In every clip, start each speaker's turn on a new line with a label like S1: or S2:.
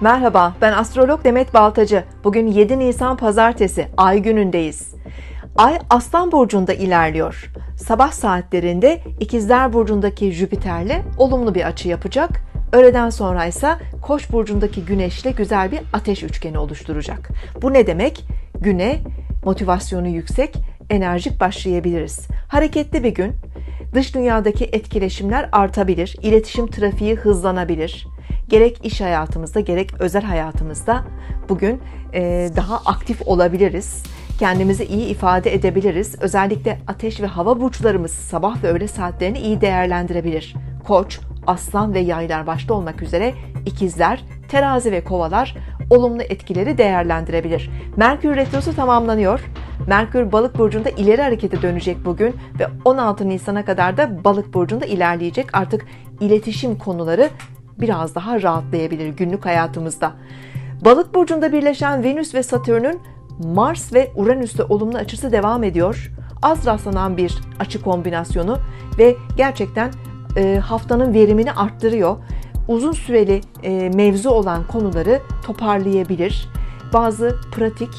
S1: Merhaba, ben astrolog Demet Baltacı. Bugün 7 Nisan Pazartesi, Ay günündeyiz. Ay Aslan Burcu'nda ilerliyor. Sabah saatlerinde İkizler Burcu'ndaki Jüpiter'le olumlu bir açı yapacak. Öğleden sonra ise Koç burcundaki Güneş'le güzel bir ateş üçgeni oluşturacak. Bu ne demek? Güne motivasyonu yüksek, enerjik başlayabiliriz. Hareketli bir gün. Dış dünyadaki etkileşimler artabilir, iletişim trafiği hızlanabilir. Gerek iş hayatımızda gerek özel hayatımızda bugün e, daha aktif olabiliriz. Kendimizi iyi ifade edebiliriz. Özellikle ateş ve hava burçlarımız sabah ve öğle saatlerini iyi değerlendirebilir. Koç, aslan ve yaylar başta olmak üzere ikizler, terazi ve kovalar olumlu etkileri değerlendirebilir. Merkür retrosu tamamlanıyor. Merkür balık burcunda ileri harekete dönecek bugün ve 16 Nisan'a kadar da balık burcunda ilerleyecek. Artık iletişim konuları biraz daha rahatlayabilir günlük hayatımızda. Balık burcunda birleşen Venüs ve Satürn'ün Mars ve Uranüs'te olumlu açısı devam ediyor. Az rastlanan bir açı kombinasyonu ve gerçekten e, haftanın verimini arttırıyor. Uzun süreli e, mevzu olan konuları toparlayabilir. Bazı pratik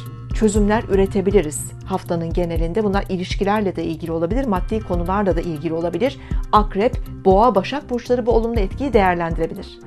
S1: çözümler üretebiliriz haftanın genelinde. Bunlar ilişkilerle de ilgili olabilir, maddi konularla da ilgili olabilir. Akrep, Boğa, Başak burçları bu olumlu etkiyi değerlendirebilir.